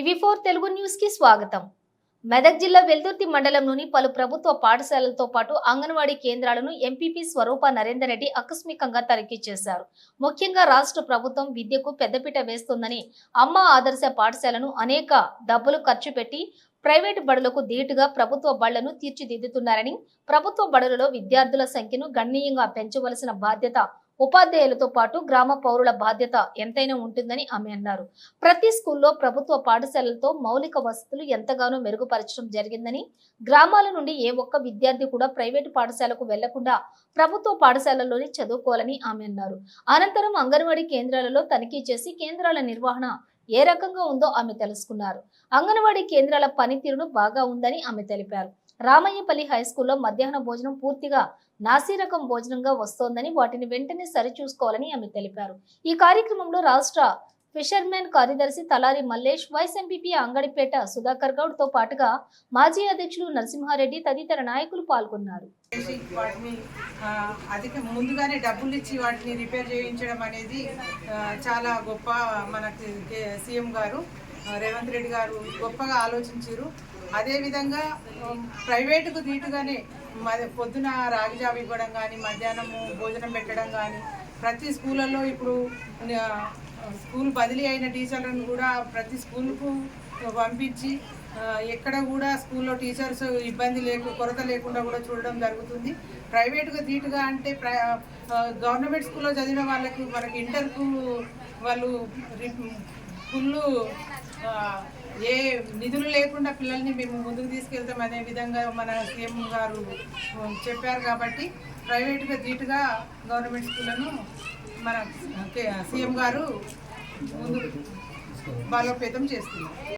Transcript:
TV four Telugu న్యూస్కి స్వాగతం. మెదక్ జిల్లా వెల్దుర్తి మండలంలోని పలు ప్రభుత్వ పాఠశాలలతో పాటు అంగన్వాడీ కేంద్రాలను ఎంపీపీ స్వరూప నరేందర్ రెడ్డి ఆకస్మికంగా తనిఖీ చేశారు. ముఖ్యంగా రాష్ట్ర ప్రభుత్వం విద్యకు పెద్దపీట వేస్తోందని అమ్మ ఆదర్శ పాఠశాలను అనేక డబ్బులు ఖర్చు పెట్టి ప్రైవేటు బడులకు ధీటుగా ప్రభుత్వ బళ్ళను తీర్చిదిద్దుతున్నారని ప్రభుత్వ బడులలో విద్యార్థుల సంఖ్యను గణనీయంగా పెంచవలసిన బాధ్యత ఉపాధ్యాయులతో పాటు గ్రామ పౌరుల బాధ్యత ఎంతైనా ఉంటుందని ఆమె అన్నారు. ప్రతి స్కూల్లో ప్రభుత్వ పాఠశాలలతో మౌలిక వసతులు ఎంతగానో మెరుగుపరచడం జరిగిందని గ్రామాల నుండి ఏ ఒక్క విద్యార్థి కూడా ప్రైవేటు పాఠశాలకు వెళ్ళకుండా ప్రభుత్వ పాఠశాలలోనే చదువుకోవాలని ఆమె అన్నారు. అనంతరం అంగన్వాడీ కేంద్రాలలో తనిఖీ చేసి కేంద్రాల నిర్వహణ ఏ రకంగా ఉందో ఆమె తెలుసుకున్నారు. అంగన్వాడీ కేంద్రాల పనితీరును బాగా ఉందని ఆమె తెలిపారు. రామయ్యపల్లి హై స్కూల్లో మధ్యాహ్న భోజనం పూర్తిగా నాసిరకం భోజనంగా వస్తోందని వాటిని వెంటనే సరిచూసుకోవాలని ఆమె తెలిపారు. ఈ కార్యక్రమంలో రాష్ట్ర ఫిషర్మెన్ కార్యదర్శి తలారి మల్లేష్ వైస్ ఎంపీపీ అంగడిపేట సుధాకర్ గౌడ్తో పాటుగా మాజీ అధ్యక్షులు నరసింహారెడ్డి తదితర నాయకులు పాల్గొన్నారు. వాటిని అధిక ముందుగానే డబ్బులు ఇచ్చి వాటిని రిపేర్ చేయించడం అనేది చాలా గొప్ప మనకి సీఎం గారు. రేవంత్ రెడ్డి గారు గొప్పగా ఆలోచించారు. అదేవిధంగా ప్రైవేటుకు దీటుగానే మ- పొద్దున రాగి జావ ఇవ్వడం కానీ మధ్యాహ్నము భోజనం పెట్టడం కానీ ప్రతి స్కూళ్ళల్లో ఇప్పుడు స్కూల్ బదిలీ అయిన టీచర్లను కూడా ప్రతి స్కూల్కు పంపించి ఎక్కడ కూడా స్కూల్లో టీచర్స్ ఇబ్బంది లేకుండా కొరత లేకుండా కూడా చూడడం జరుగుతుంది. ప్రైవేటుగా ధీటుగా అంటే గవర్నమెంట్ స్కూల్లో చదివిన వాళ్ళకి మనకి ఇంటర్కు వాళ్ళు ఫుల్ ఏ నిధులు లేకుండా పిల్లల్ని మేము ముందుకు తీసుకెళ్తాం అనే విధంగా మన సీఎం గారు చెప్పారు కాబట్టి ప్రైవేట్గా ధీటుగా గవర్నమెంట్ స్కూళ్ళను మన కే- సీఎం గారు ముందు బలోపేతం చేస్తున్నారు.